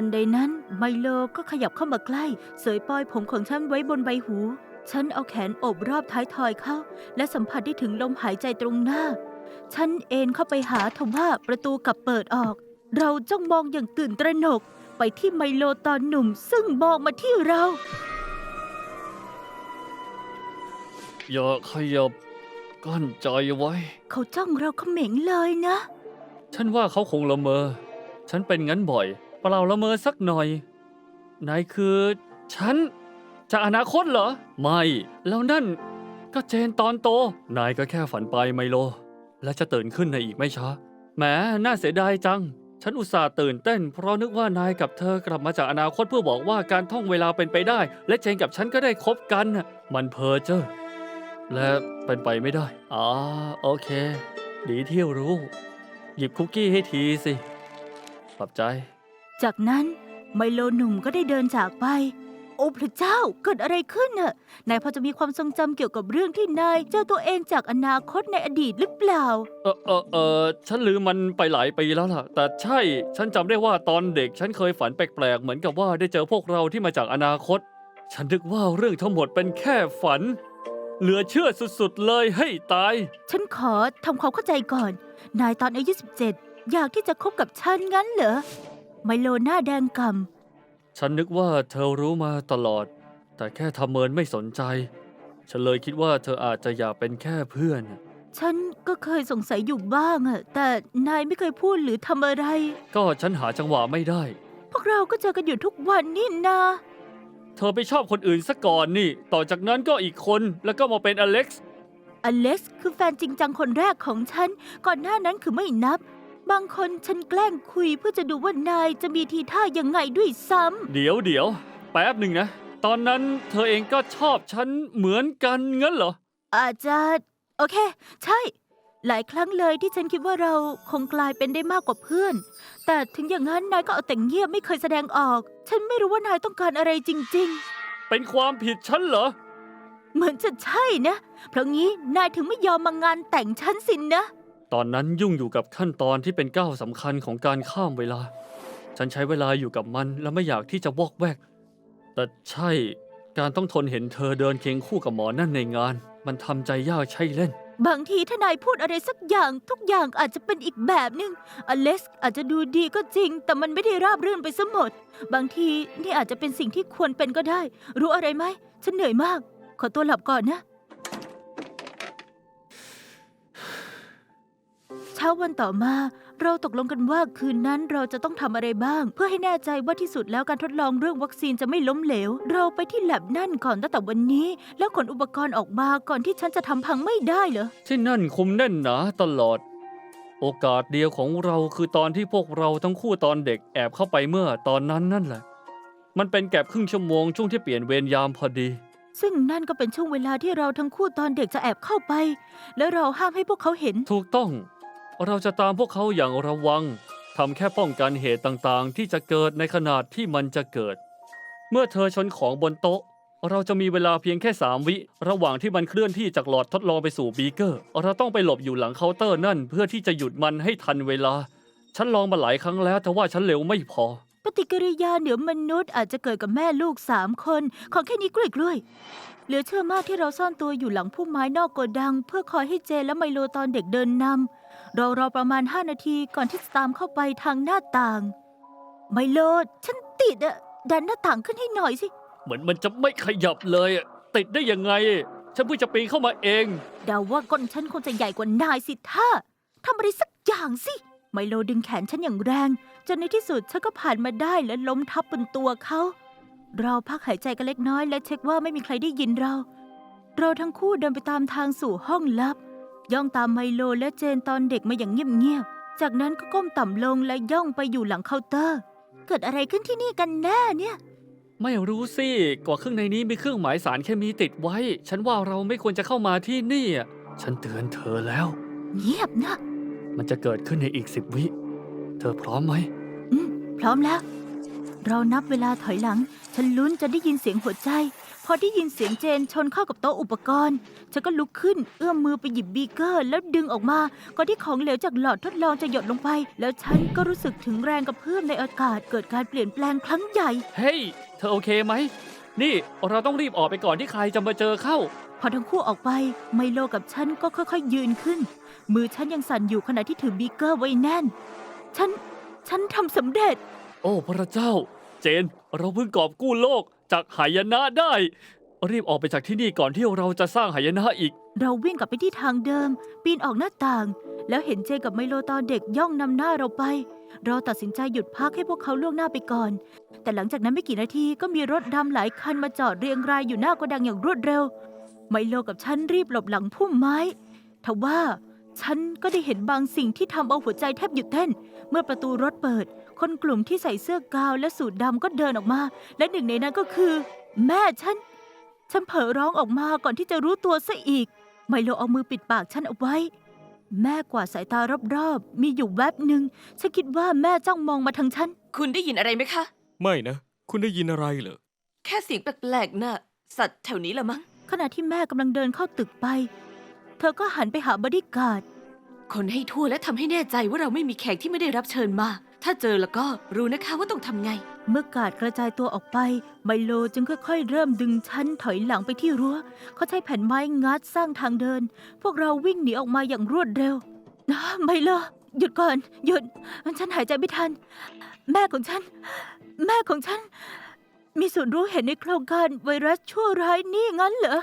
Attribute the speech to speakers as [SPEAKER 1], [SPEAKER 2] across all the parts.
[SPEAKER 1] ทันใดนั้นไมโลก็ขยับเข้ามาใกล้ เสยปลอยผมของฉันไว้บนใบหู ฉันเอาแขนโอบรอบท้ายทอยเขาและสัมผัสได้ถึงลมหายใจตรงหน้า ฉันเอนเข้าไปหาทว่าประตูกลับเปิดออก เราจ้องมองอย่างตื่นตระหนก ไปที่ไมโลตอนหนุ่มซึ่งมองมาที่เรา
[SPEAKER 2] อย่าขยับกั้นใจไว้
[SPEAKER 1] เขาจ้องเราเขม็งเลยนะ
[SPEAKER 2] ฉันว่าเขาคงละเมอ ฉันเป็นงั้นบ่อย เปล่าละเมอสักหน่อย นายคือ ฉันจะอนาคตเหรอ ไม่ แล้วนั่น ก็เจนตอนโต นายก็แค่ฝันไปไมโล และจะตื่นขึ้นในอีกไม่ช้าแหมน่าเสียดายจัง ฉันอุตส่าห์ตื่นเต้น เพราะนึกว่านายกับเธอกลับมาจากอนาคตเพื่อบอกว่าการท่องเวลาเป็นไปได้ และเจนกับฉันก็ได้คบกันน่ะมันเพ้อเจ้อและเป็นไปไม่ได้อ๋อโอเค ดีที่รู้ หยิบคุกกี้ให้ทีสิขอบใจ
[SPEAKER 1] จากนั้นไมโลหนุ่มก็ได้เดินจากไป โอ้พระเจ้าเกิดอะไรขึ้นน่ะนายพอจะมีความทรงจำเกี่ยวกับเรื่องที่นายเจอตัวเองจากอนาคตในอดีตหรือเปล่า
[SPEAKER 2] เออเออเออฉันลืมมันไปหลายปีแล้วล่ะ แต่ใช่ฉันจำได้ว่าตอนเด็ก ฉันเคยฝันแปลกๆ เหมือนกับว่าได้เจอพวกเราที่มาจากอนาคต ฉันนึกว่าเรื่องทั้งหมดเป็นแค่ฝัน เหลือเชื่อสุดๆเลยให้ตาย
[SPEAKER 1] ฉันขอทำความเข้าใจก่อน นายตอนอายุ17 อยากที่จะคบกับฉันงั้นเหรอ ไมโลหน้าแดงกำ
[SPEAKER 2] ฉันนึกว่าเธอรู้มาตลอด แต่แค่ทำเมินไม่สนใจ ฉันเลยคิดว่าเธออาจจะอยากเป็นแค่เพื่อน
[SPEAKER 1] ฉันก็เคยสงสัยอยู่บ้างอะแต่นายไม่เคยพูดหรือทำอะไร
[SPEAKER 2] ก็ฉันหาจังหวะไม่ได้
[SPEAKER 1] พวกเราก็เจอกันอยู่ทุกวันนี่นา
[SPEAKER 2] เธอไปชอบคนอื่นซะก่อนนี่ ต่อจากนั้นก็อีกคนแล้วก็มาเป็นอเล็กซ์
[SPEAKER 1] อเล็กซ์คือแฟนจริงจังคนแรกของฉัน ก่อนหน้านั้นคือไม่นับ บางคนฉันแกล้งคุยเพื่อจะดูว่านายจะมีทีท่ายังไงด้วยซ้ำ
[SPEAKER 2] เดี๋ยวเดี๋ยวแป๊บหนึ่งนะ ตอนนั้นเธอเองก็ชอบฉันเหมือนกันงั้นเหรอ
[SPEAKER 1] อาจจะ โอเค ใช่ หลายครั้งเลยที่ฉันคิดว่าเราคงกลายเป็นได้มากกว่าเพื่อน แต่ถึงอย่างนั้นนายก็เอาแต่เงียบไม่เคยแสดงออก ฉันไม่รู้ว่านายต้องการอะไรจริง
[SPEAKER 2] เป็นความผิดฉันเหรอ
[SPEAKER 1] ๆเหมือนจะใช่นะ เพราะงี้นายถึงไม่ยอมมางานแต่งฉันสินนะ
[SPEAKER 2] ตอนนั้นยุ่งอยู่กับขั้นตอนที่เป็นก้าวสำคัญของการข้ามเวลา ฉันใช้เวลาอยู่กับมันและไม่อยากที่จะวอกแวก แต่ใช่การต้องทนเห็นเธอเดินเคียงคู่กับหมอนั่นในงาน มันทำใจยากใช่เล่น
[SPEAKER 1] บางทีถ้านายพูดอะไรสักอย่างทุกอย่างอาจจะเป็นอีกแบบหนึ่งอเล็กซ์อาจจะดูดีก็จริง แต่มันไม่ได้ราบรื่นไปซะหมด บางทีนี่อาจจะเป็นสิ่งที่ควรเป็นก็ได้ รู้อะไรไหม ฉันเหนื่อยมาก ขอตัวหลับก่อนนะ ช้าวันต่อมา เราตกลงกันว่าคืนนั้นเราจะต้องทำอะไรบ้าง เพื่อให้แน่ใจว่าที่สุดแล้วการทดลองเรื่องวัคซีนจะไม่ล้มเหลว เราไปที่แลบนั่นก่อนตั้งแต่วันนี้ แล้วขนอุปกรณ์ออกมาก่อนที่ฉันจะทำพังไม่ได้เหรอ
[SPEAKER 2] ที่นั่นคุมแน่นหนาตลอด โอกาสเดียวของเราคือตอนที่พวกเราทั้งคู่ตอนเด็กแอบเข้าไปเมื่อตอนนั้นนั่นแหละ มันเป็นแก็บครึ่งชั่วโมงช่วงที่เปลี่ยนเวรยามพอดี
[SPEAKER 1] ซึ่งนั่นก็เป็นช่วงเวลาที่เราทั้งคู่ตอนเด็กจะแอบเข้าไป แล้วเราห้ามให้พวกเขาเห็น
[SPEAKER 2] ถูกต้อง เราจะตามพวกเขาอย่างระวังทำแค่ป้องกันเหตุต่างๆ ที่จะเกิดในขนาดที่มันจะเกิด เมื่อเธอชนของบนโต๊ะ เราจะมีเวลาเพียงแค่สามวิ ระหว่างที่มันเคลื่อนที่จากหลอดทดลองไปสู่บีเกอร์ เราต้องไปหลบอยู่หลังเคาน์เตอร์นั่น เพื่อที่จะหยุดมันให้ทันเวลา ฉันลองมาหลายครั้งแล้ว แต่ว่าฉันเร็วไม่พอ
[SPEAKER 1] ปฏิกิริยาเหนือมนุษย์อาจจะเกิดกับแม่ลูกสามคน ของแค่นี้กล้วยๆเหลือเชื่อมากที่เราซ่อนตัวอยู่หลังพุ่มไม้นอกโกดัง เพื่อคอยให้เจและไมโลตอนเด็กเดินนำ เรารอประมาณ5นาทีก่อนที่จะตามเข้าไปทางหน้าต่าง ไมโลฉันติดอะดันหน้าต่างขึ้นให้หน่อยสิ
[SPEAKER 2] เหมือนมันจะไม่ขยับเลยอะติดได้ยังไง ฉันเพิ่งจะปีนเข้ามาเอง
[SPEAKER 1] เดาว่าก้นฉันคงจะใหญ่กว่านายสิท่าทำอะไรสักอย่างสิ ไมโลดึงแขนฉันอย่างแรง จนในที่สุดฉันก็ผ่านมาได้และล้มทับบนตัวเขา เราพักหายใจกันเล็กน้อยและเช็คว่าไม่มีใครได้ยินเรา เราทั้งคู่เดินไปตามทางสู่ห้องลับ ย่องตามไมโลและเจนตอนเด็กมาอย่างเงียบๆ จากนั้นก็ก้มต่ำลงและย่องไปอยู่หลังเคาน์เตอร์ เกิดอะไรขึ้นที่นี่กันแน่เนี่ย
[SPEAKER 2] ไม่รู้สิ กว่าข้างในนี้มีเครื่องหมายสารเคมีติดไว้ ฉันว่าเราไม่ควรจะเข้ามาที่นี่อะฉันเตือนเธอแล้ว
[SPEAKER 1] เงียบนะ
[SPEAKER 2] มันจะเกิดขึ้นในอีกสิบวิ เธอพร้อมไหม
[SPEAKER 1] อืม พร้อมแล้ว เรานับเวลาถอยหลัง ฉันลุ้นจะได้ยินเสียงหัวใจ พอได้ยินเสียงเจนชนเข้ากับโต๊ะอุปกรณ์ ฉันก็ลุกขึ้นเอื้อมมือไปหยิบบีเกอร์ แล้วดึงออกมาก่อนที่ของเหลวจากหลอดทดลองจะหยดลงไป แล้วฉันก็รู้สึกถึงแรงกระเพื่อมในอากาศเกิดการเปลี่ยนแปลงครั้งใหญ่
[SPEAKER 2] เฮ้ย เธอโอเคไหม นี่เราต้องรีบออกไปก่อนที่ใครจะมาเจอเข้า
[SPEAKER 1] พอทั้งคู่ออกไปไมโลกับฉันก็ค่อยๆ ยืนขึ้น มือฉันยังสั่นอยู่ขณะที่ถือบีเกอร์ไว้แน่น ฉัน ฉันทำสำเร็จ
[SPEAKER 2] โอ้พระเจ้า เจน เราเพิ่งกอบกู้โลก จากหายนะได้ รีบออกไปจากที่นี่ก่อนที่เราจะสร้างหายนะอีก
[SPEAKER 1] เราวิ่งกลับไปที่ทางเดิม ปีนออกหน้าต่าง แล้วเห็นเจกับไมโลตอนเด็กย่องนำหน้าเราไป เราตัดสินใจหยุดพักให้พวกเขาล่วงหน้าไปก่อน แต่หลังจากนั้นไม่กี่นาทีก็มีรถดำหลายคันมาจอดเรียงรายอยู่หน้าโกดังอย่างรวดเร็ว ไมโลกับฉันรีบหลบหลังพุ่มไม้ทว่า ฉันก็ได้เห็นบางสิ่งที่ทำเอาหัวใจแทบหยุดเต้น เมื่อประตูรถเปิด คนกลุ่มที่ใส่เสื้อกาวและสูทดำก็เดินออกมา และหนึ่งในนั้นก็คือ แม่ฉัน ฉันเผลอร้องออกมาก่อนที่จะรู้ตัวซะอีก ไมโลเอามือปิดปากฉันเอาไว้ แม่กวาดสายตารอบๆ มีอยู่แวบหนึ่งฉันคิดว่าแม่จ้องมองมาทางฉัน
[SPEAKER 3] คุณได้ยินอะไรไหมคะ
[SPEAKER 4] ไม่นะ คุณได้ยินอะไรเหรอ
[SPEAKER 3] แค่เสียงแปลกๆน่ะ สัตว์แถวนี้ละมั้ง
[SPEAKER 1] ขณะที่แม่กำลังเดินเข้าตึกไป เธอก็หันไปหาบอดี้การ์ด
[SPEAKER 3] คนให้ทั่วและทำให้แน่ใจว่าเราไม่มีแขกที่ไม่ได้รับเชิญมา ถ้าเจอแล้วก็รู้นะคะว่าต้องทำไง
[SPEAKER 1] เมื่อการ์ดกระจายตัวออกไป ไมโลจึงค่อยๆ เริ่มดึงฉันถอยหลังไปที่รั้ว เขาใช้แผ่นไม้งัดสร้างทางเดิน พวกเราวิ่งหนีออกมาอย่างรวดเร็วนะไมโลหยุดก่อน หยุด ฉันหายใจไม่ทัน แม่ของฉัน แม่ของฉัน มีส่วนรู้เห็นในโครงการไวรัสชั่วร้ายนี่งั้นเหรอ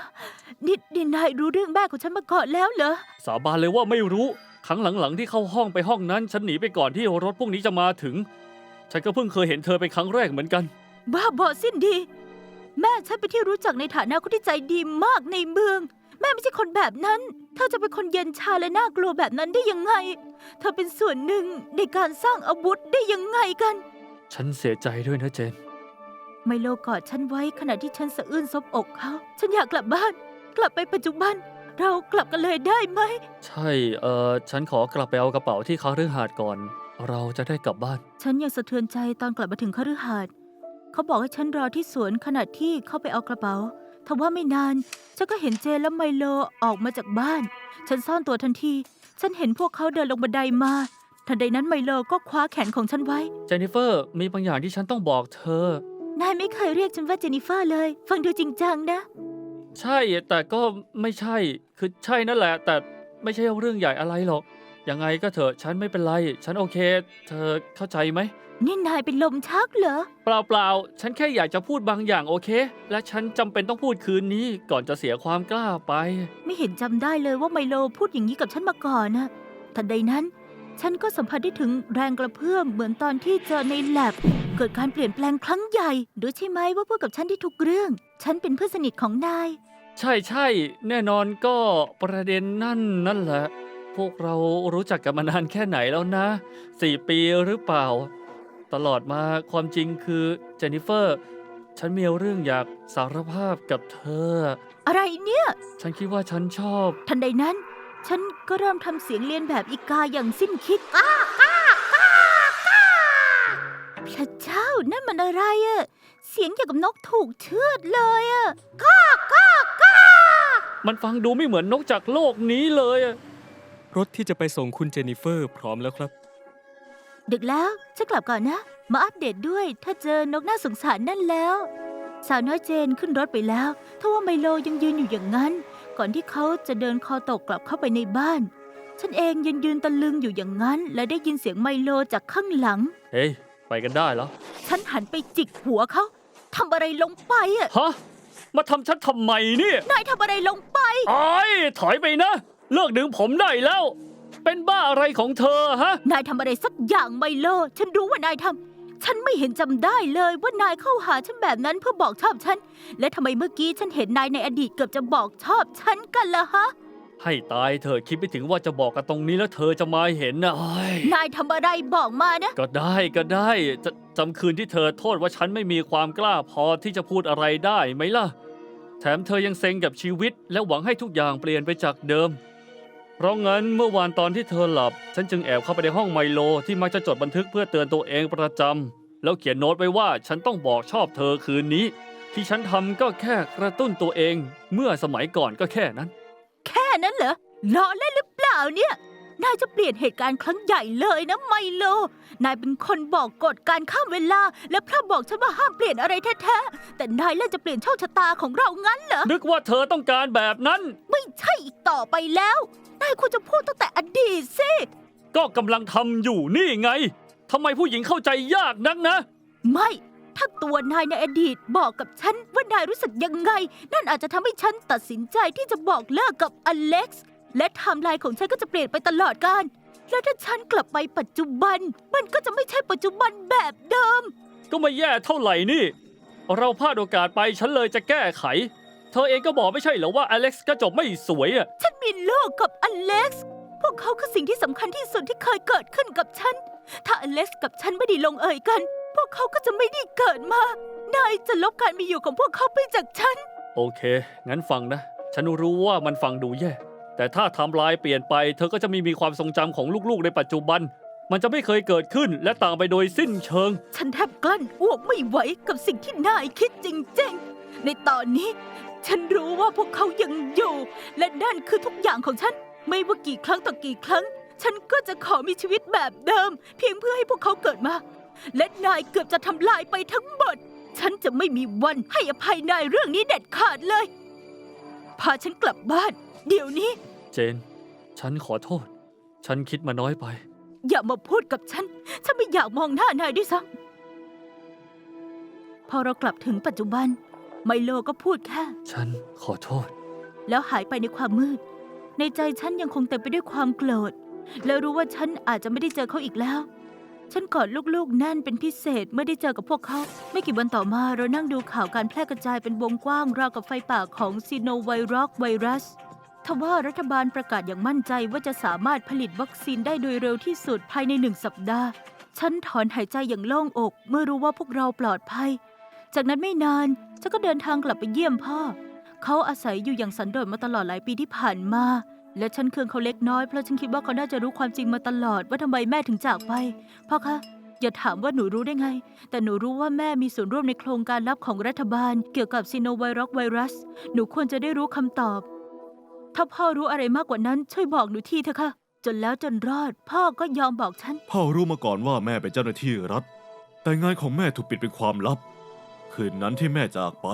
[SPEAKER 1] นี่นี่นายรู้เรื่องแม่ของฉันมาก่อนแล้วเหรอ
[SPEAKER 2] สาบานเลยว่าไม่รู้ ครั้งหลังๆที่เข้าห้องไปห้องนั้น ฉันหนีไปก่อนที่รถพวกนี้จะมาถึง ฉันก็เพิ่งเคยเห็นเธอเป็นครั้งแรกเหมือนกัน
[SPEAKER 1] บ้าบอสิ้นดี แม่ฉันเป็นที่รู้จักในฐานะคนที่ใจดีมากในเมือง แม่ไม่ใช่คนแบบนั้น เธอจะเป็นคนเย็นชาและน่ากลัวแบบนั้นได้ยังไง เธอเป็นส่วนหนึ่งในการสร้างอาวุธได้ยังไงกัน
[SPEAKER 2] ฉันเสียใจด้วยนะเจน
[SPEAKER 1] ไมโลกอดฉันไว้ขณะที่ฉันสะอื้นซบอกเขา ฉันอยากกลับบ้าน กลับไปปัจจุบัน เรากลับกันเลยได้ไหม
[SPEAKER 2] ใช่ เออฉันขอกลับไปเอากระเป๋าที่คาฤหาสน์ก่อน เราจะได้กลับบ้าน
[SPEAKER 1] ฉันยังสะเทือนใจตอนกลับมาถึงคฤหาสน์เขาบอกให้ฉันรอที่สวนขณะที่เข้าไปเอากระเป๋าทว่าไม่นาน ฉันก็เห็นเจนและไมโลออกมาจากบ้าน ฉันซ่อนตัวทันที ฉันเห็นพวกเขาเดินลงบันไดมา ทันใดนั้นไมโลก็คว้าแขนของฉันไว้
[SPEAKER 2] เจนนิเฟอร์ มีบางอย่างที่ฉันต้องบอกเธอ
[SPEAKER 1] นายไม่เคยเรียกฉันว่าเจนนิเฟอร์เลย ฟังดูจริงจังนะ
[SPEAKER 2] ใช่แต่ก็ไม่ใช่คือใช่นั่นแหละ แต่ไม่ใช่เรื่องใหญ่อะไรหรอก ยังไงก็เถอะฉันไม่เป็นไร ฉันโอเค เธอเข้าใจไหม
[SPEAKER 1] นี่นายเป็นลมชักเหรอ
[SPEAKER 2] เปล่าเปล่าๆฉันแค่อยากจะพูดบางอย่างโอเค และฉันจำเป็นต้องพูดคืนนี้ก่อนจะเสียความกล้าไป
[SPEAKER 1] ไม่เห็นจำได้เลยว่าไมโลพูดอย่างนี้กับฉันมาก่อนนะทันใดนั้น ฉันก็สัมผัสได้ถึงแรงกระเพื่อมเหมือนตอนที่เจอในแลบ เกิดการเปลี่ยนแปลงครั้งใหญ่รู้ใช่ไหมว่าพูดกับฉันที่ทุกเรื่อง ฉันเป็นเพื่อนสนิทของนาย
[SPEAKER 2] ใช่ใช่แน่นอนก็ประเด็นนั่นนั่นแหละ พวกเรารู้จักกันมานานแค่ไหนแล้วนะสี่ปีหรือเปล่า ตลอดมาความจริงคือเจนนิเฟอร์ ฉันมีเรื่องอยากสารภาพกับเธอ
[SPEAKER 1] อะไรเนี่ย
[SPEAKER 2] ฉันคิดว่าฉันชอบ
[SPEAKER 1] ทันใดนั้น ฉันก็เริ่มทำเสียงเลียนแบบอีกาอย่างสิ้นคิดก้าก้าก้าก้าพระเจ้านั่นมันอะไรอะเสียงอย่างกับนกถูกเชือดเลยอะก้าก้าก้า
[SPEAKER 2] มันฟังดูไม่เหมือนนกจากโลกนี้เลยอะ
[SPEAKER 4] รถที่จะไปส่งคุณเจนนิเฟอร์พร้อมแล้วครับ
[SPEAKER 1] ดึกแล้วฉันกลับก่อนนะ มาอัปเดตด้วย ถ้าเจอนกน่าสงสารนั่นแล้ว สาวน้อยเจนขึ้นรถไปแล้วทว่าไมโลยังยืนอยู่อย่างนั้น ก่อนที่เขาจะเดินคอตกกลับเข้าไปในบ้าน ฉันเองยังยืนตะลึงอยู่อย่างนั้น และได้ยินเสียงไมโลจากข้างหลัง
[SPEAKER 2] เฮ้ย ไปกันได้แล้ว
[SPEAKER 1] ฉันหันไปจิกหัวเขาทำอะไรลงไปอะ
[SPEAKER 2] ฮะ มาทำฉันทำไมเนี่ย
[SPEAKER 1] นายทำอะไรลงไป
[SPEAKER 2] ไอ้ยถอยไปนะ เลิกดึงผมได้แล้ว เป็นบ้าอะไรของเธอฮะ
[SPEAKER 1] นายทำอะไรสักอย่างไมโล ฉันรู้ว่านายทำ ฉันไม่เห็นจำได้เลยว่านายเข้าหาฉันแบบนั้นเพื่อบอกชอบฉัน และทำไมเมื่อกี้ฉันเห็นนายในอดีตเกือบจะบอกชอบฉันกันล่ะฮะ
[SPEAKER 2] ให้ตายเธอะคิดไม่ถึงว่าจะบอกกันตรงนี้แล้วเธอจะมาเห็นนะโอ้ย
[SPEAKER 1] นายทำอะไรบอกมานะ
[SPEAKER 2] ก็ได้ก็ได้จะจำคืนที่เธอโทษว่าฉันไม่มีความกล้าพอที่จะพูดอะไรได้ไหมล่ะ แถมเธอยังเซ็งกับชีวิต และหวังให้ทุกอย่างเปลี่ยนไปจากเดิม เพราะงั้นเมื่อวานตอนที่เธอหลับ ฉันจึงแอบเข้าไปในห้องไมโลที่มักจะจดบันทึกเพื่อเตือนตัวเองประจำแล้วเขียนโน้ตไว้ว่าฉันต้องบอกชอบเธอคืนนี้ ที่ฉันทำก็แค่กระตุ้นตัวเอง เมื่อสมัยก่อนก็แค่นั้น
[SPEAKER 1] แค่นั้นเหรอล้อเล่นหรือเปล่าเนี่ย นายจะเปลี่ยนเหตุการณ์ครั้งใหญ่เลยนะไมโล นายเป็นคนบอกกฎการข้ามเวลา และพระบอกฉันว่าห้ามเปลี่ยนอะไรแท้ๆ แต่นายเล่นจะเปลี่ยนโชคชะตาของเรางั้นเหรอ
[SPEAKER 2] นึกว่าเธอต้องการแบบนั้น
[SPEAKER 1] ไม่ใช่อีกต่อไปแล้ว นายควรจะพูดตั้งแต่อดีตสิ
[SPEAKER 2] ก็กำลังทำอยู่นี่ไงทำไมผู้หญิงเข้าใจยากนักนะ
[SPEAKER 1] ไม่ ถ้าตัวนายในอดีตบอกกับฉันว่านายรู้สึกยังไง นั่นอาจจะทำให้ฉันตัดสินใจที่จะบอกเลิกกับอเล็กซ์ และไทม์ไลน์ของฉันก็จะเปลี่ยนไปตลอดกาลและถ้าฉันกลับไปปัจจุบัน มันก็จะไม่ใช่ปัจจุบันแบบเดิม
[SPEAKER 2] ก็ไม่แย่เท่าไหร่นี่ เราพลาดโอกาสไปฉันเลยจะแก้ไข เธอเองก็บอกไม่ใช่เหรอว่าอเล็กซ์ก็จบไม่สวยอะ
[SPEAKER 1] ฉันมีลูกกับอเล็กซ์ พวกเขาคือสิ่งที่สำคัญที่สุดที่เคยเกิดขึ้นกับฉัน ถ้าอเล็กซ์กับฉันไม่ได้ลงเอยกัน พวกเขาก็จะไม่ได้เกิดมา นายจะลบการมีอยู่ของพวกเขาไปจากฉัน
[SPEAKER 2] โอเค งั้นฟังนะ ฉันรู้ว่ามันฟังดูแย่ แต่ถ้าไทำลายเปลี่ยนไป เธอก็จะไมีมีความทรงจำของลูกๆในปัจจุบัน มันจะไม่เคยเกิดขึ้นและต่างไปโดยสิ้นเชิง
[SPEAKER 1] ฉันแทบกลั้นอ้วกไม่ไหวกับสิ่งที่นายคิดจริงๆ ในตอนนี้ ฉันรู้ว่าพวกเขายังอยู่ และนั่นคือทุกอย่างของฉัน ไม่ว่ากี่ครั้งต่อกี่ครั้ง ฉันก็จะขอมีชีวิตแบบเดิม เพียงเพื่อให้พวกเขาเกิดมา และนายเกือบจะทำลายไปทั้งหมด ฉันจะไม่มีวันให้อภัยนายเรื่องนี้เด็ดขาดเลย พาฉันกลับบ้าน เดี๋ยวนี้
[SPEAKER 2] เจน ฉันขอโทษ ฉันคิดมาน้อยไป
[SPEAKER 1] อย่ามาพูดกับฉัน ฉันไม่อยากมองหน้านายด้วยซ้ำพอเรากลับถึงปัจจุบัน ไมโลก็พูดแค่
[SPEAKER 2] ฉันขอโทษ
[SPEAKER 1] แล้วหายไปในความมืด ในใจฉันยังคงเต็มไปด้วยความโกรธ แล้วรู้ว่าฉันอาจจะไม่ได้เจอเขาอีกแล้ว ฉันกอดลูกๆแน่นเป็นพิเศษเมื่อได้เจอกับพวกเขา ไม่กี่วันต่อมาเรานั่งดูข่าวการแพร่กระจายเป็นวงกว้างราวกับไฟป่าของซีโนไวรัสไวรัส ทว่ารัฐบาลประกาศอย่างมั่นใจว่าจะสามารถผลิตวัคซีนได้โดยเร็วที่สุดภายในหนึ่งสัปดาห์ ฉันถอนหายใจอย่างโล่งอก เมื่อรู้ว่าพวกเราปลอดภัย จากนั้นไม่นาน ฉันก็เดินทางกลับไปเยี่ยมพ่อ เขาอาศัยอยู่อย่างสันโดษมาตลอดหลายปีที่ผ่านมา และฉันเคืองเขาเล็กน้อยเพราะฉันคิดว่าเขาน่าจะรู้ความจริงมาตลอดว่าทำไมแม่ถึงจากไป พ่อคะอย่าถามว่าหนูรู้ได้ไง แต่หนูรู้ว่าแม่มีส่วนร่วมในโครงการลับของรัฐบาล เกี่ยวกับซีโนไวรัสไวรัส หนูควรจะได้รู้คำตอบ ถ้าพ่อรู้อะไรมากกว่านั้น ช่วยบอกหนูทีเถอะค่ะ จนแล้วจนรอด พ่อก็ยอมบอกฉัน
[SPEAKER 5] พ่อรู้มาก่อนว่าแม่เป็นเจ้าหน้าที่รัฐ แต่งานของแม่ถูกปิดเป็นความลับ คืนนั้นที่แม่จากไป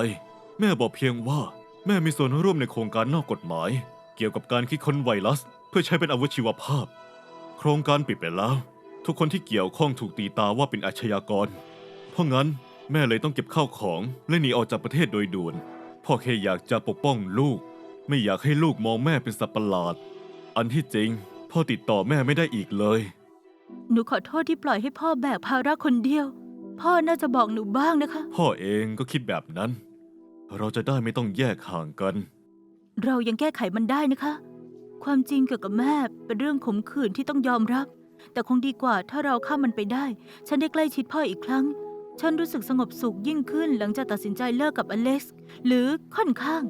[SPEAKER 5] แม่บอกเพียงว่า แม่มีส่วนร่วมในโครงการนอกกฎหมาย เกี่ยวกับการคิดค้นไวรัส เพื่อใช้เป็นอาวุธชีวภาพ โครงการปิดไปแล้ว ทุกคนที่เกี่ยวข้องถูกตีตาว่าเป็นอาชญากร เพราะงั้นแม่เลยต้องเก็บข้าวของและหนีออกจากประเทศโดยด่วน พ่อแค่อยากจะปกป้องลูก ไม่อยากให้ลูกมองแม่เป็นสัตว์ประหลาด อันที่จริง พ่อติดต่อแม่ไม่ได้อีกเลย
[SPEAKER 1] หนูขอโทษที่ปล่อยให้พ่อแบกภาระคนเดียว พ่อน่าจะบอกหนูบ้างนะคะ
[SPEAKER 5] พ่อเองก็คิดแบบนั้น เราจะได้ไม่ต้องแยกห่างกัน
[SPEAKER 1] เรายังแก้ไขมันได้นะคะ ความจริงเกี่ยวกับแม่เป็นเรื่องขมขื่นที่ต้องยอมรับ แต่คงดีกว่าถ้าเราข้ามมันไปได้ ฉันได้ใกล้ชิดพ่ออีกครั้ง ฉันรู้สึกสงบสุขยิ่งขึ้นหลังจากตัดสินใจเลิกกับอเล็กซ์ หรือค่อนข้าง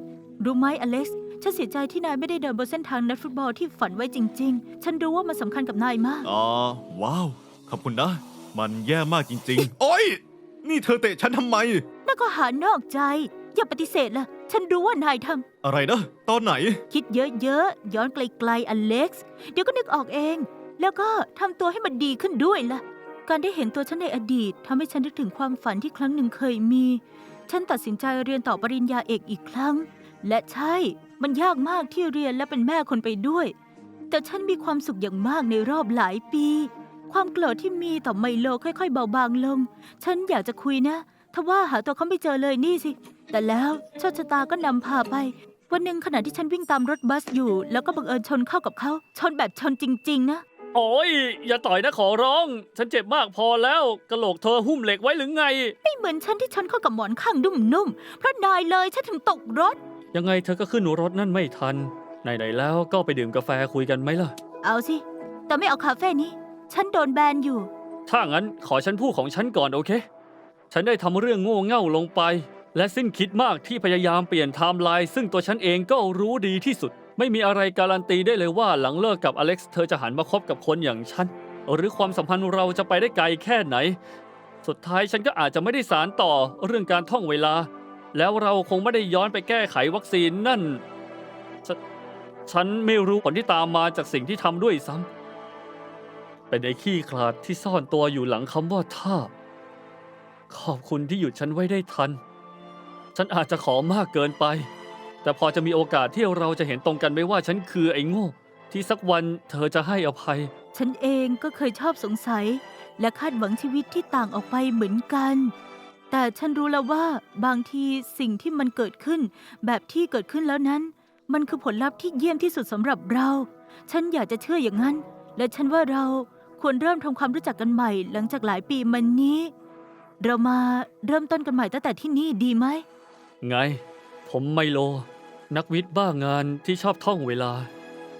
[SPEAKER 1] รู้ไหมอเล็กซ์ ฉันเสียใจที่นายไม่ได้เดินบนเส้นทางนักฟุตบอลที่ฝันไว้จริง ๆ ฉันรู้ว่ามันสำคัญกับนายมาก
[SPEAKER 5] อ๋อว้าว ขอบคุณนะ มันแย่มากจริงๆโอ๊ย นี่เธอเตะฉันทำไม
[SPEAKER 1] นั่นก็หานอกใจ อย่าปฏิเสธล่ะ ฉันรู้ว่านายทำ
[SPEAKER 5] อะไรนะ ตอนไหน
[SPEAKER 1] คิดเยอะๆ ย้อนไกลๆ อเล็กซ์ เดี๋ยวก็นึกออกเอง แล้วก็ทำตัวให้มันดีขึ้นด้วยล่ะ การได้เห็นตัวฉันในอดีตทำให้ฉันนึกถึงความฝันที่ครั้งหนึ่งเคยมี ฉันตัดสินใจเรียนต่อปริญญาเอกอีกครั้ง และใช่ มันยากมากที่เรียนและเป็นแม่คนไปด้วย แต่ฉันมีความสุขอย่างมากในรอบหลายปี ความโกรธที่มีต่อไมโลค่อยๆ เบาบางลง ฉันอยากจะคุยนะทว่าหาตัวเขาไม่เจอเลยนี่สิ แต่แล้วโชคชะตาก็นำพาไป วันหนึ่งขณะที่ฉันวิ่งตามรถบัสอยู่ แล้วก็บังเอิญชนเข้ากับเขา ชนแบบชนจริง ๆ นะ
[SPEAKER 2] โอ้ยอย่าต่อยนะขอร้อง ฉันเจ็บมากพอแล้วกะโหลกเธอหุ้มเหล็กไว้หรือไง
[SPEAKER 1] ไม่เหมือนฉันที่ชนเข้ากับหมอนข้างนุ่มๆ เพราะนายเลยฉันถึงตกรถ
[SPEAKER 2] ยังไงเธอก็ขึ้นรถนั่นไม่ทัน ไหนๆแล้วก็ไปดื่มกาแฟคุยกันไหมล่ะ
[SPEAKER 1] เอาสิ แต่ไม่เอาคาเฟ่นี้ ฉันโดนแบนอยู่
[SPEAKER 2] ถ้างั้นขอฉันพูดของฉันก่อนโอเค ฉันได้ทำเรื่องโง่เง่าลงไป และสิ้นคิดมากที่พยายามเปลี่ยนไทม์ไลน์ซึ่งตัวฉันเองก็รู้ดีที่สุด ไม่มีอะไรการันตีได้เลยว่าหลังเลิกกับอเล็กซ์เธอจะหันมาคบกับคนอย่างฉัน หรือความสัมพันธ์เราจะไปได้ไกลแค่ไหน สุดท้ายฉันก็อาจจะไม่ได้สารต่อเรื่องการท่องเวลา แล้วเราคงไม่ได้ย้อนไปแก้ไขวัคซีนนั่นฉฉันไม่รู้ผลที่ตามมาจากสิ่งที่ทำด้วยซ้ำเป็นไอ้ขี้ขลาดที่ซ่อนตัวอยู่หลังคำว่าท่าขอบคุณที่หยุดฉันไว้ได้ทัน ฉันอาจจะขอมากเกินไป แต่พอจะมีโอกาสที่เราจะเห็นตรงกันไหมว่าฉันคือไอ้โง่ที่สักวันเธอจะให้อภัย
[SPEAKER 1] ฉันเองก็เคยชอบสงสัย และคาดหวังชีวิตที่ต่างออกไปเหมือนกัน แต่ฉันรู้แล้วว่าบางทีสิ่งที่มันเกิดขึ้น แบบที่เกิดขึ้นแล้วนั้น มันคือผลลัพธ์ที่เยี่ยมที่สุดสำหรับเรา ฉันอยากจะเชื่ออย่างนั้น และฉันว่าเราควรเริ่มทำความรู้จักกันใหม่ หลังจากหลายปีมานี้ เรามาเริ่มต้นกันใหม่ตั้งแต่ที่นี่ดีไหม
[SPEAKER 2] ไง ผมไมโล นักวิทย์บ้างานที่ชอบท่องเวลา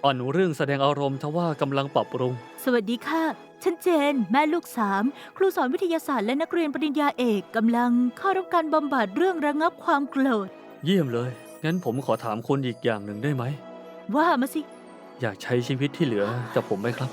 [SPEAKER 2] อ่อนเรื่องแสดงอารมณ์ทว่ากำลังปรับปรุง
[SPEAKER 1] สวัสดีค่ะ ฉันเจน แม่ลูกสาม ครูสอนวิทยาศาสตร์และนักเรียนปริญญาเอกกำลังเข้ารับการบำบัดเรื่องระงับความโกรธ
[SPEAKER 2] เยี่ยมเลย งั้นผมขอถามคุณอีกอย่างหนึ่งได้ไหม
[SPEAKER 1] ว่ามาสิ
[SPEAKER 2] อยากใช้ชีวิตที่เหลือกับผมไหมครับ